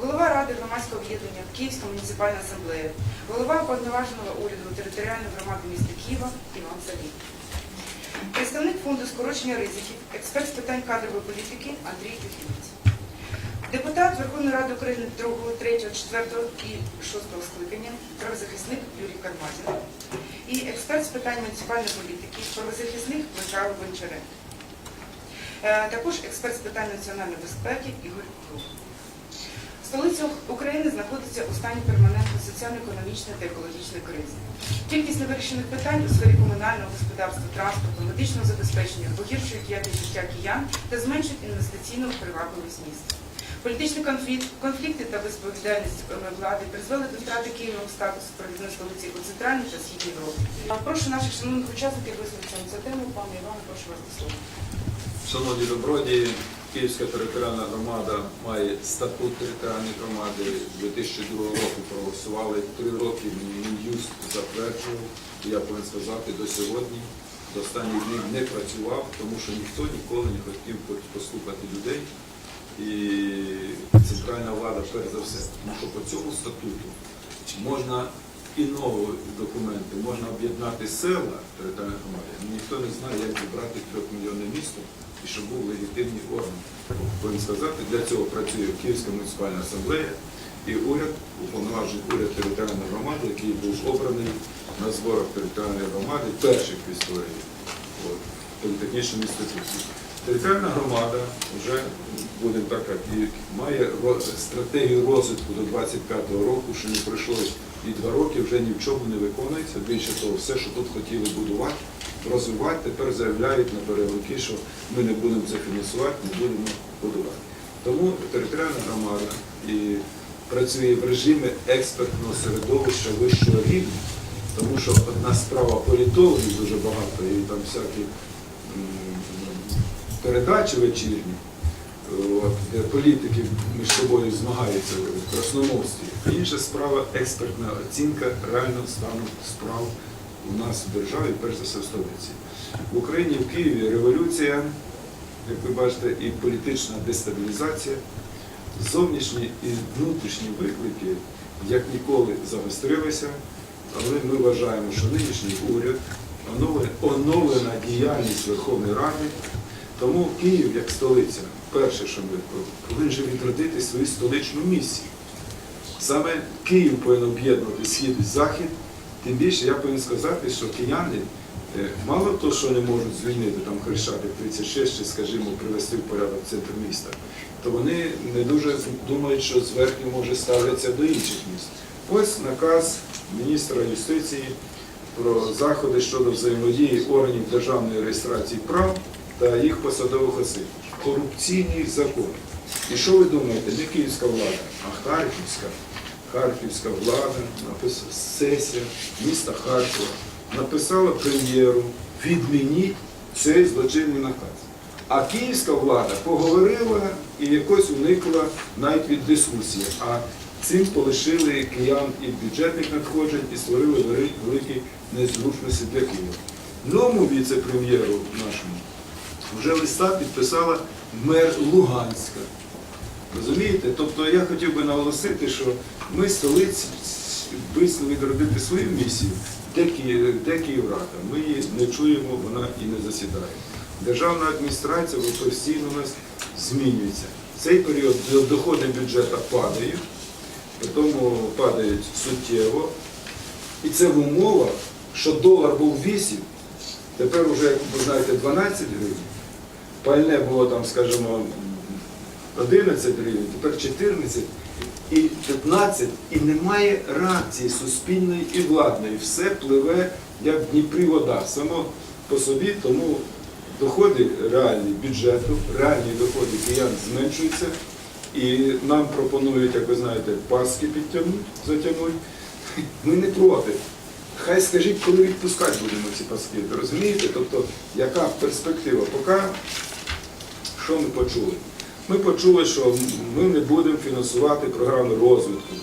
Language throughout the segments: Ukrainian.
голова Ради громадського об'єднання Київська муніципальна асамблея, голова уповноваженого уряду територіальної громади міста Києва Іван Салій. Представник фонду скорочення ризиків, експерт з питань кадрової політики Андрій Юхімець. Депутат Верховної Ради України 2, 3, 4 і 6 скликання, правозахисник Юрій Кармазін. І експерт з питань муніципальної політики, правозахисник Михайло Гончаренко. Е, Також експерт з питань національної безпеки Ігор Круг. Столиця України знаходиться у стані перманентної соціально-економічної та екологічної кризи. Кількість невирішених питань у сфері комунального господарства, транспорту, медичного забезпечення погіршують якість життя киян та зменшують інвестиційну привабливість міста. Політичний конфлікт, конфлікти та безповідальність влади призвели до втрати Києвом статусу провідної столиці у центральній та східній Європі. Прошу наших шановних учасників висловитися на цю тему. Пане Іване, прошу вас до слова. Шановні добродії, Київська територіальна громада має статут територіальної громади 2002 року проголосували. Три роки Мін'юст затверджував. Я повинен сказати, до сьогодні, до останніх днів не працював, тому що ніхто ніколи не хотів послухати людей. І центральна влада, перш за все, тому що по цьому статуту можна і нові документи, можна об'єднати села територіальної громади. Ніхто не знає, як зібрати трьохмільйонне місто і щоб був легітимний орган. Повинен сказати, для цього працює Київська муніципальна асамблея і уряд, уповноважений уряд територіальної громади, який був обраний на зборах територіальної громади, перших в історії політехнічному інституті. Територіальна громада вже будемо так, як має стратегію розвитку до 25-го року, що не пройшло і два роки, вже ні в чому не виконується. Більше того, все, що тут хотіли будувати, розвивати, тепер заявляють на переливки, що ми не будемо це фінансувати, не будемо будувати. Тому територіальна громада і працює в режимі експертного середовища вищого рівня, тому що одна справа політологів дуже багато, і там всякі передачі вечірні, от, де політики між собою змагаються в красномовстві. Інша справа експертна оцінка реального стану справ у нас в державі, перш за все в столиці. В Україні, в Києві революція, як ви бачите, і політична дестабілізація, зовнішні і внутрішні виклики як ніколи загострилися, але ми вважаємо, що нинішній уряд, оновлена- діяльність Верховної Ради, тому Київ як столиця, перше, що ми повинен відродити свою столичну місію. Саме Київ повинен об'єднувати схід і захід. Тим більше я повинен сказати, що кияни е, мало того, що не можуть звільнити там Хрещатик 36 чи, скажімо, привести в порядок центр міста, то вони не дуже думають, що зверху може ставляться до інших міст. Ось наказ міністра юстиції про заходи щодо взаємодії органів державної реєстрації прав та їх посадових осіб. Корупційний закон. І що ви думаєте, не київська влада, а Харківська. Харківська влада, сесія міста Харкова, написала прем'єру, відмініть цей злочинний наказ. А київська влада поговорила і якось уникла навіть від дискусії. А цим полишили киян і бюджетних надходжень і створили великі незручності для Києва. Новому віце-прем'єру нашому вже листа підписала мер Луганська. Розумієте? Тобто я хотів би наголосити, що ми столиці виснові відробити свою місію, де Київ, де Київрада. Ми її не чуємо, вона і не засідає. Державна адміністрація постійно у нас змінюється. В цей період доходи бюджету падають, тому падають суттєво. І це в умовах, що долар був 8, тепер вже, ви знаєте, 12 гривень. Пальне було там, скажімо, 11 гривень, тепер 14 і 15, і немає реакції суспільної і владної. Все пливе, як в Дніпрі вода, само по собі, тому доходи реальні бюджету, реальні доходи киян зменшуються. І нам пропонують, як ви знаєте, паски підтягнути, затягнути. Ми не проти. Хай скажіть, коли відпускати будемо ці паски. Розумієте? Тобто, яка перспектива? Поки що ми почули? Ми почули, що ми не будемо фінансувати програми розвитку.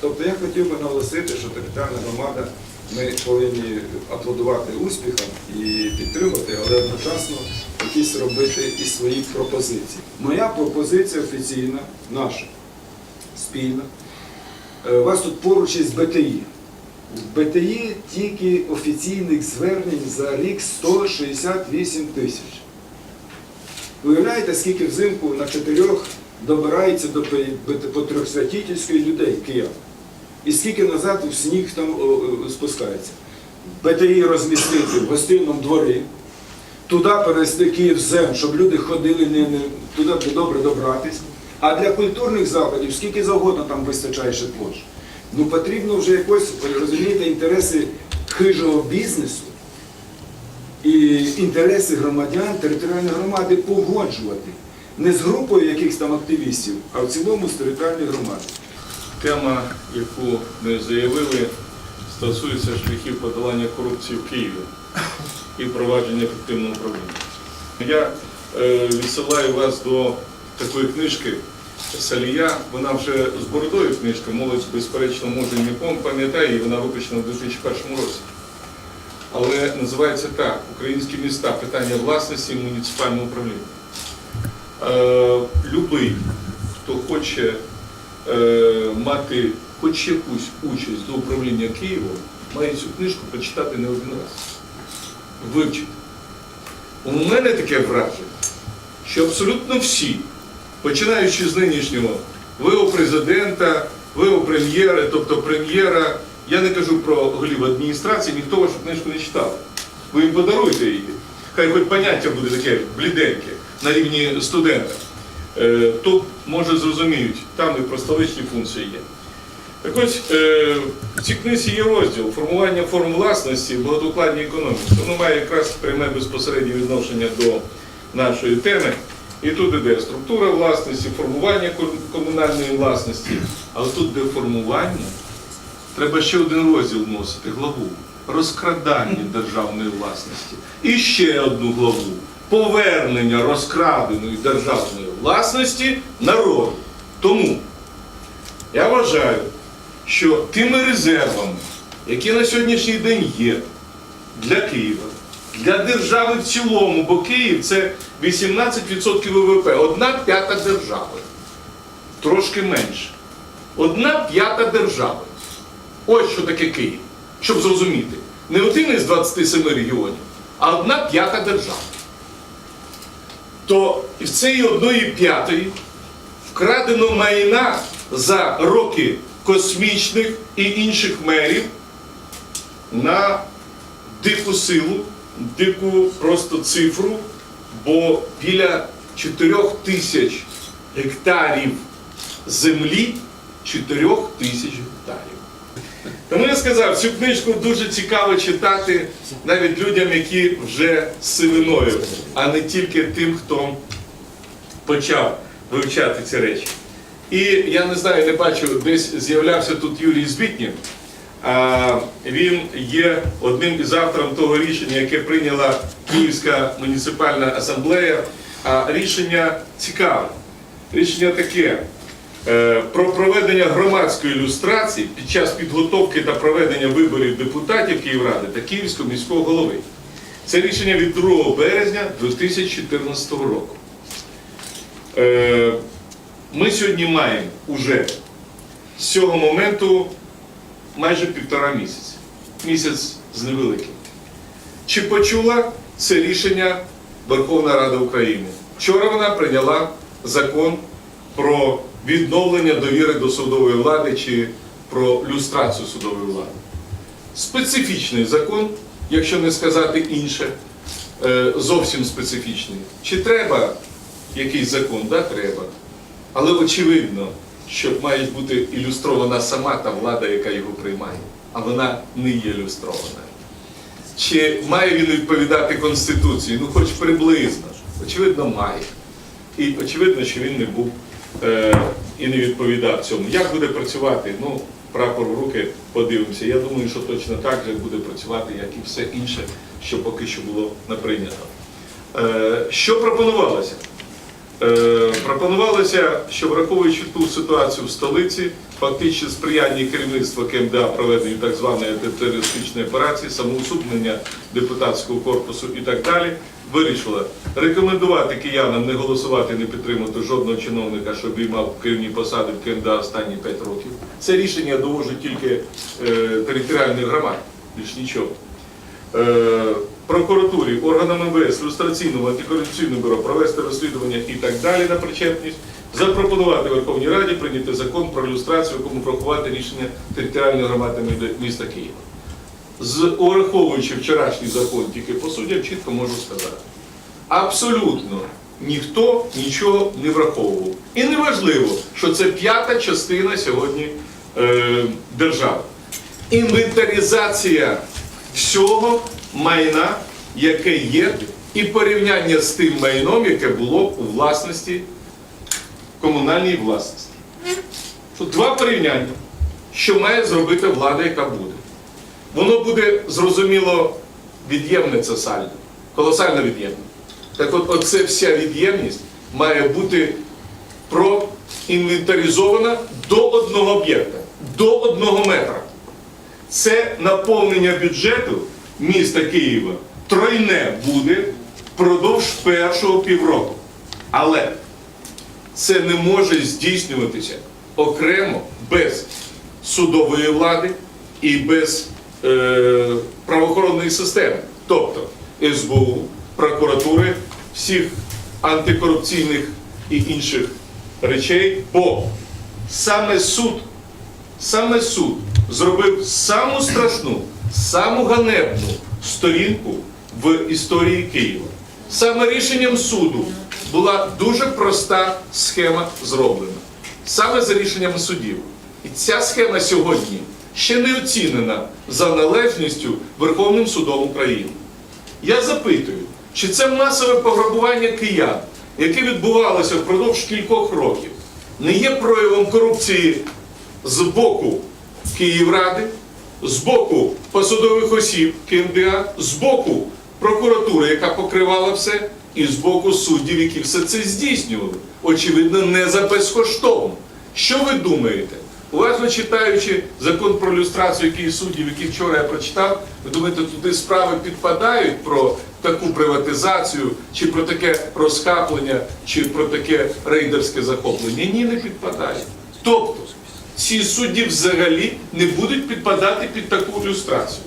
Тобто я хотів би наголосити, що територіальна громада ми повинні аплодувати успіхам і підтримати, але одночасно якісь робити і свої пропозиції. Моя пропозиція офіційна, наша, спільно. Е, У вас тут поруч із БТІ. В БТІ тільки офіційних звернень за рік 168 тисяч. Уявляєте, скільки взимку на чотирьох добирається до Патріосвятительської людей, киян? І скільки назад в сніг там спускається? БТІ розмістити в гостинному дворі, туди перевести Київзем, щоб люди ходили не, не, туди добре добратись. А для культурних заходів скільки завгодно там вистачає ще площ. Ну потрібно вже якось, розумієте, інтереси хижого бізнесу інтереси громадян територіальної громади погоджувати. Не з групою якихось там активістів, а в цілому з територіальної громади. Тема, яку ми заявили, стосується шляхів подолання корупції в Києві і впровадження ефективного управління. Я е, відсилаю вас до такої книжки Салія. Вона вже з бородою книжка, молодь, безперечно, може і пам'ятає, її, вона випущена в 2001 році. Але називається так: Українські міста, питання власності і муніципального управління. Е, любий, хто хоче е, мати хоч якусь участь до управління Києвом, має цю книжку прочитати не один раз. Вивчити. У мене таке враження, що абсолютно всі, починаючи з нинішнього ВО президента, ВО прем'єра, тобто прем'єра, я не кажу про голів адміністрації, ніхто вашу книжку не читав. Ви їм подаруєте її. Хай хоч поняття буде таке бліденьке на рівні студента. Е, то може зрозуміють, там і про столичні функції є. Так ось е, в цій книзі є розділ формування форм власності в багатокладній економіці. Воно має якраз пряме безпосереднє відношення до нашої теми. І тут іде структура власності, формування комунальної власності. Але тут, де формування, треба ще один розділ вносити главу розкрадання державної власності. І ще одну главу повернення розкраденої державної власності народу. Тому я вважаю, що тими резервами, які на сьогоднішній день є для Києва, для держави в цілому, бо Київ це 18% ВВП, одна п'ята держави, трошки менше. Одна п'ята держави. Ось що таке Київ, щоб зрозуміти. Не один із 27 регіонів, а одна п'ята держава. То в цієї одної п'ятої вкрадено майна за роки космічних і інших мерів на дику силу, дику просто цифру, бо біля 4 тисяч гектарів землі 4 тисяч гектарів. Тому я сказав, цю книжку дуже цікаво читати навіть людям, які вже з сивиною, а не тільки тим, хто почав вивчати ці речі. І я не знаю, не бачу, десь з'являвся тут Юрій Збітнів. Він є одним із авторів того рішення, яке прийняла Київська муніципальна асамблея. А рішення цікаве. Рішення таке. Е, Про проведення громадської ілюстрації під час підготовки та проведення виборів депутатів Київради та Київського міського голови. Це рішення від 2 березня 2014 року. Е, Ми сьогодні маємо уже з цього моменту майже півтора місяця. Місяць з невеликим. Чи почула це рішення Верховна Рада України? Вчора вона прийняла закон про відновлення довіри до судової влади чи про люстрацію судової влади. Специфічний закон, якщо не сказати інше, е, зовсім специфічний. Чи треба якийсь закон? Да, треба. Але очевидно, що має бути ілюстрована сама та влада, яка його приймає, а вона не є ілюстрована. Чи має він відповідати Конституції? Ну, хоч приблизно. Очевидно, має. І очевидно, що він не був і не відповідав цьому. Як буде працювати? Ну, прапор в руки подивимося. Я думаю, що точно так же буде працювати, як і все інше, що поки що було не прийнято. Е, що пропонувалося? Е, пропонувалося, що враховуючи ту ситуацію в столиці, фактично сприяння керівництва КМДА проведенню так званої антитерористичної операції, самоусунення депутатського корпусу і так далі, вирішила рекомендувати киянам не голосувати, не підтримувати жодного чиновника, що обіймав керівні посади в КМДА останні 5 років. Це рішення довожу тільки е, територіальних громад, більш нічого. Е, прокуратурі, органам МВС, люстраційному, антикорупційному бюро провести розслідування і так далі на причетність, запропонувати Верховній Раді прийняти закон про люстрацію, якому врахувати рішення територіальної громади міста Києва. З ураховуючи вчорашній закон, тільки по суддям, чітко можу сказати. Абсолютно ніхто нічого не враховував. І не важливо, що це п'ята частина сьогодні е, держави. Інвентаризація всього майна, яке є, і порівняння з тим майном, яке було у власності, комунальній власності. Тут два порівняння, що має зробити влада, яка буде. Воно буде зрозуміло від'ємне це сальдо, колосально від'ємне. Так от, оце вся від'ємність має бути проінвентаризована до одного об'єкта, до одного метра. Це наповнення бюджету міста Києва тройне буде впродовж першого півроку. Але це не може здійснюватися окремо без судової влади і без е, правоохоронної системи, тобто СБУ, прокуратури, всіх антикорупційних і інших речей, бо саме суд, саме суд зробив саму страшну, саму ганебну сторінку в історії Києва. Саме рішенням суду була дуже проста схема зроблена. Саме за рішенням судів. І ця схема сьогодні ще не оцінена за належністю Верховним судом України. Я запитую, чи це масове пограбування киян, яке відбувалося впродовж кількох років, не є проявом корупції з боку Київради, з боку посадових осіб КМДА, з боку прокуратури, яка покривала все, і з боку суддів, які все це здійснювали. Очевидно, не за безкоштовно. Що ви думаєте? Уважно читаючи закон про люстрацію, який суддів, який вчора я прочитав, ви думаєте, туди справи підпадають про таку приватизацію, чи про таке розхаплення, чи про таке рейдерське захоплення? Ні, не підпадають. Тобто, ці судді взагалі не будуть підпадати під таку люстрацію.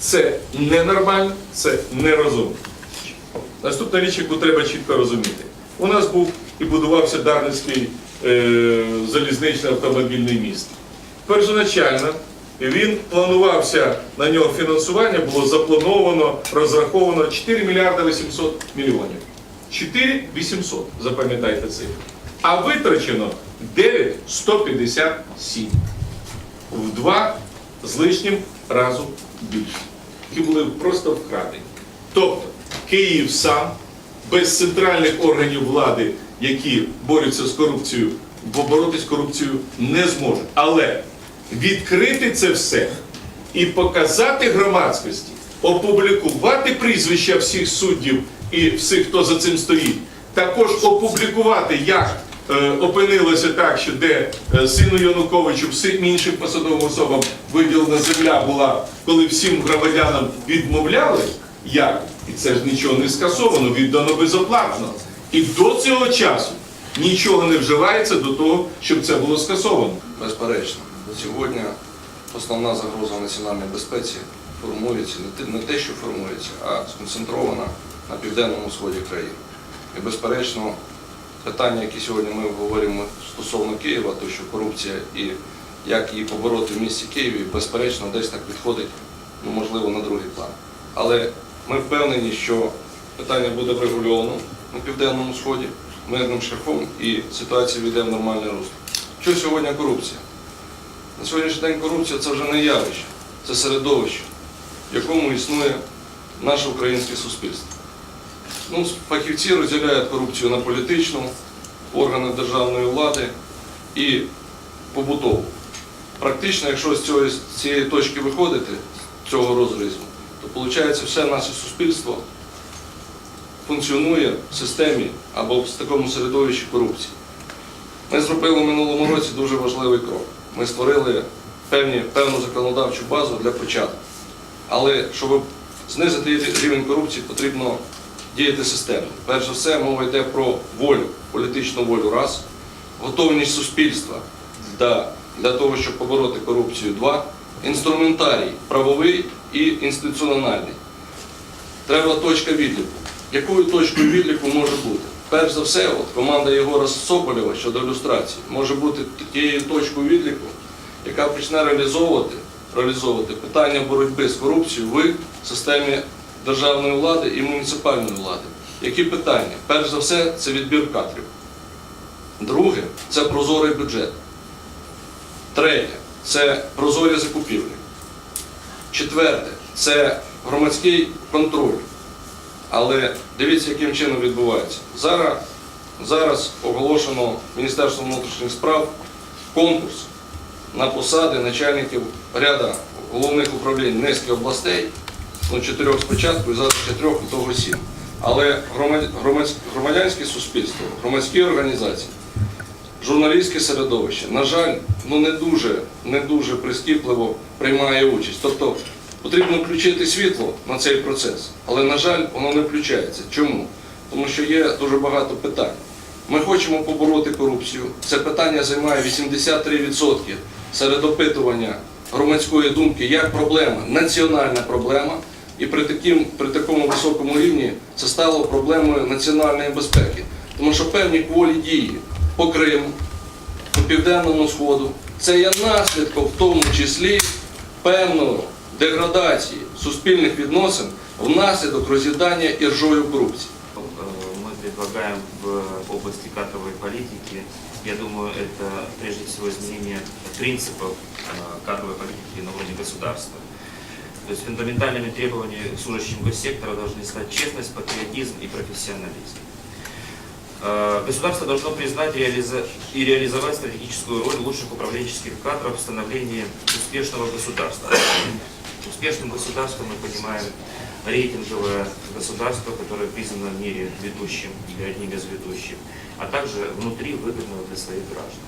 Це ненормально, це нерозумно. Наступна річ, яку треба чітко розуміти. У нас був і будувався Дарницький е, залізничний автомобільний міст. Першоначально він планувався на нього фінансування, було заплановано, розраховано 4 мільярда 800 мільйонів. 4 800, запам'ятайте цифру. А витрачено 9 157. В два з лишнім разу більше. Які були просто вкрадені. Тобто Київ сам без центральних органів влади, які борються з корупцією, бо боротись з корупцією не зможе. Але відкрити це все і показати громадськості, опублікувати прізвища всіх суддів і всіх, хто за цим стоїть, також опублікувати, як опинилося так, що де е, сину Януковичу, всім іншим посадовим особам виділена земля була, коли всім громадянам відмовляли, як? І це ж нічого не скасовано, віддано безоплатно. І до цього часу нічого не вживається до того, щоб це було скасовано. Безперечно, сьогодні основна загроза національній безпеці формується не те, що формується, а сконцентрована на південному сході країни. І безперечно, питання, які сьогодні ми обговорюємо стосовно Києва, то що корупція і як її побороти в місті Києві, безперечно, десь так відходить, ну можливо, на другий план. Але ми впевнені, що питання буде врегульовано на південному сході мирним шляхом і ситуація війде в нормальне русло. Що сьогодні корупція? На сьогоднішній день корупція це вже не явище, це середовище, в якому існує наше українське суспільство. Ну, фахівці розділяють корупцію на політичну, органи державної влади і побутову. Практично, якщо з, цього, з цієї точки виходити, з цього розрізу, то виходить все наше суспільство функціонує в системі або в такому середовищі корупції. Ми зробили в минулому році дуже важливий крок. Ми створили певні, певну законодавчу базу для початку. Але щоб знизити рівень корупції, потрібно діяти системно. Перш за все, мова йде про волю, політичну волю раз, готовність суспільства для, для того, щоб побороти корупцію два, інструментарій правовий і інституціональний. Треба точка відліку. Якою точкою відліку може бути? Перш за все, от команда Єгора Соболєва щодо ілюстрації може бути тією точкою відліку, яка почне реалізовувати, реалізовувати питання боротьби з корупцією в системі державної влади і муніципальної влади. Які питання? Перш за все, це відбір кадрів. Друге це прозорий бюджет. Третє це прозорі закупівлі. Четверте це громадський контроль. Але дивіться, яким чином відбувається. Зараз, зараз оголошено Міністерством внутрішніх справ конкурс на посади начальників ряда головних управлінь низки областей, ну чотирьох спочатку і зараз чотирьох, і того сім. Але громадянське суспільство, громадські організації, журналістське середовище, на жаль, ну не дуже, не дуже прискіпливо приймає участь. Тобто потрібно включити світло на цей процес, але на жаль, воно не включається. Чому? Тому що є дуже багато питань. Ми хочемо побороти корупцію. Це питання займає 83% серед опитування громадської думки як проблема, національна проблема. І при, таким, при такому високому рівні це стало проблемою національної безпеки. Тому що певні кволі дії по Криму, по Південному Сходу, це є наслідком в тому числі певної деградації суспільних відносин внаслідок роз'їдання іржою корупції. Э, мы предлагаем в области кадровой политики, я думаю, это прежде всего изменение принципов э, кадровой политики на уровне государства. То есть фундаментальными требованиями служащим госсектора должны стать честность, патриотизм и профессионализм. Э, Государство должно признать и реализовать стратегическую роль лучших управленческих кадров в становлении успешного государства. Успешным государством мы понимаем рейтинговое государство, которое признано в мире ведущим или одним из ведущих, а также внутри выгодного для своих граждан.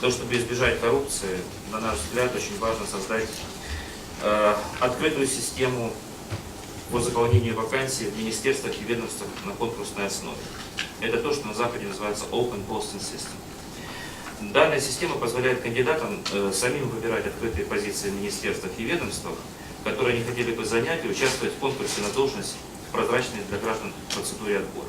Того, чтобы избежать коррупции, на наш взгляд, очень важно создать открытую систему по заполнению вакансий в министерствах и ведомствах на конкурсной основе. Это то, что на Западе называется Open Posting System. Данная система позволяет кандидатам э, самим выбирать открытые позиции в министерствах и ведомствах, которые они хотели бы занять и участвовать в конкурсе на должность прозрачной для граждан процедуре отбора.